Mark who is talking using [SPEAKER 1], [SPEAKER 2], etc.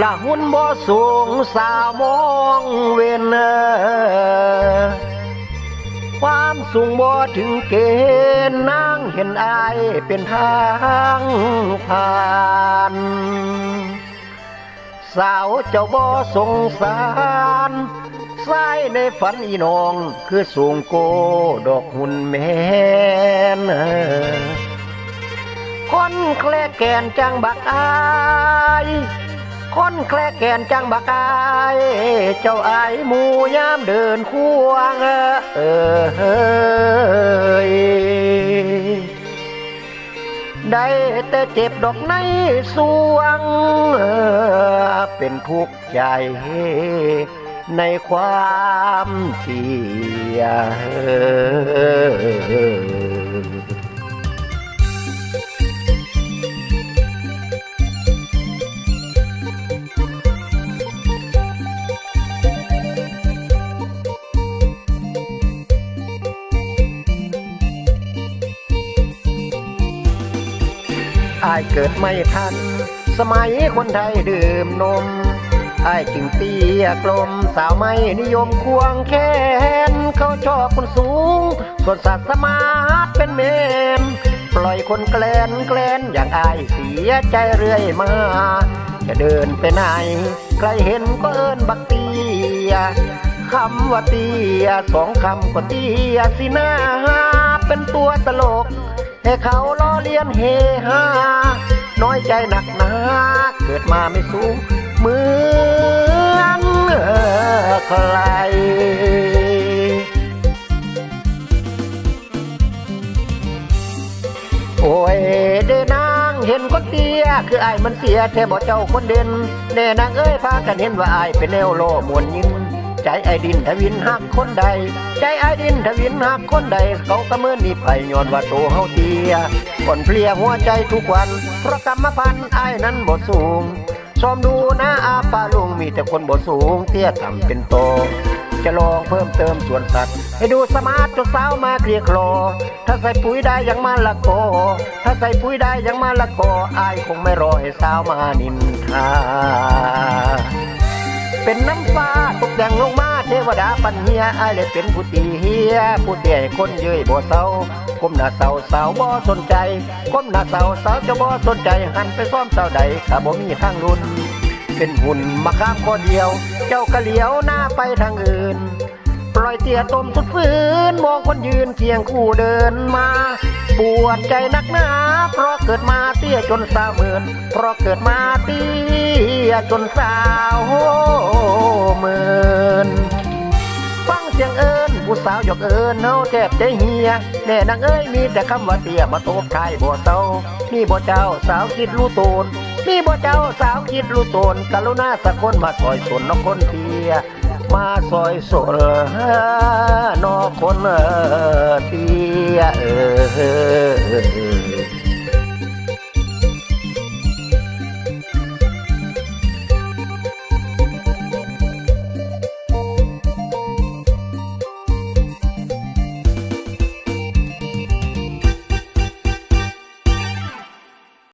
[SPEAKER 1] ละหุ่นบ่สูงสาวมองเวนความสูงบ่ถึงเกณฑ์นางเห็นอายเป็นทางผ่านสาวเจ้าบ่สงสารสายในฝันอีน้องคือสูงโกดอกหุ่นแม่นคนแคลแกนจังบักอาย คนแคลแกนจังบักาย เจ้าอายมูยามเดินควงเออเฮ้ยได้แต่เจ็บดอกในสวงเอ่อเป็นทุกข์ใจในความเสีย อายเกิดไม่ทัน สมัยคนไทยดื่มนมอายจึงเตี้ยกลมสาวไม่นิยมควงแขนเขาชอบคนสูง ส่วนสัตว์สมาร์ทเป็นเมนปล่อยคนแกลนแกลนอย่างอายเสียใจเรื่อยมา จะเดินไปไหน ใครเห็นก็เอิ้นบักเตียคำว่าเตียสองคำก็เตียสินะเป็นตัวตลก ให้เขาล้อเลียนเฮฮาน้อยใจหนักหนาเกิดมาไม่สูงเหมือนใครโอ้ยเดนางเห็นคนเตี้ยคือไอายมันเสียแท้บ่เจ้าคนเด่นแน่นางเอ้ยพากันเห็นว่าไอายเป็นแนวโลมวนยิน ใจไอ้ดินทวินหักคนใด ใจไอ้ดินทวินหักคนใด เขาก็เมื่อนี่ไปย้อนว่าโตเฮาเตี้ยคนเพลียหัวใจทุกวัน เพราะกรรมพันธ์ไอ้นั้นบ่สูงชมดูนะอาปาลุงมีแต่คนบ่สูงเตี้ยต่ำเป็นโตจะลองเพิ่มเติมส่วนสัตว์ ให้ดูสมาร์ทจนสาวมาเคลียคลอ ถ้าใส่ปุ๋ยได้อยังมาละโกถ้าใส่ปุ๋ยได้อยังมาละโกอายคงไม่รอให้สาวมานินทา เป็นน้ำฟ้าตกแต่งลงมาเทวดาปัญเฮียอายเลยเป็นผู้ตีเฮียผู้เตี่ยคนเย้ยบ่เศร้าก้มหน้าเศร้าสาวบ่สนใจก้มหน้าเศร้าสาวจะบ่สนใจหันไปซ้อมเศร้าใดข้าบ่มีทางรุนเป็นหุ่นมาข้ามข้อเดียว เจ้ากะเหลียวหน้าไปทางอื่น อยเตียต้มสุดฝืนมองคนยืนเคียงคู่เดินมา ปวดใจนักหนา เพราะเกิดมาเตี้ยจนสาวหมื่นเพราะเกิดมาเตี้ยจนสาวหมื่นฟังเสียงเอิญผู้สาวหยอกเอิญเฮาแทบใจเฮียแน่นางเอ้ยมีแต่คำว่าเตี้ยมาโตบทายบ่เศร้ามีบ่เจ้าสาวคิดรู้ตนมีบ่เจ้าสาวคิดรู้ตนกรุณาสักคนมาซอยสนนอกคนเตี้ย มาซอยสนนอกคนเตี้ยเออ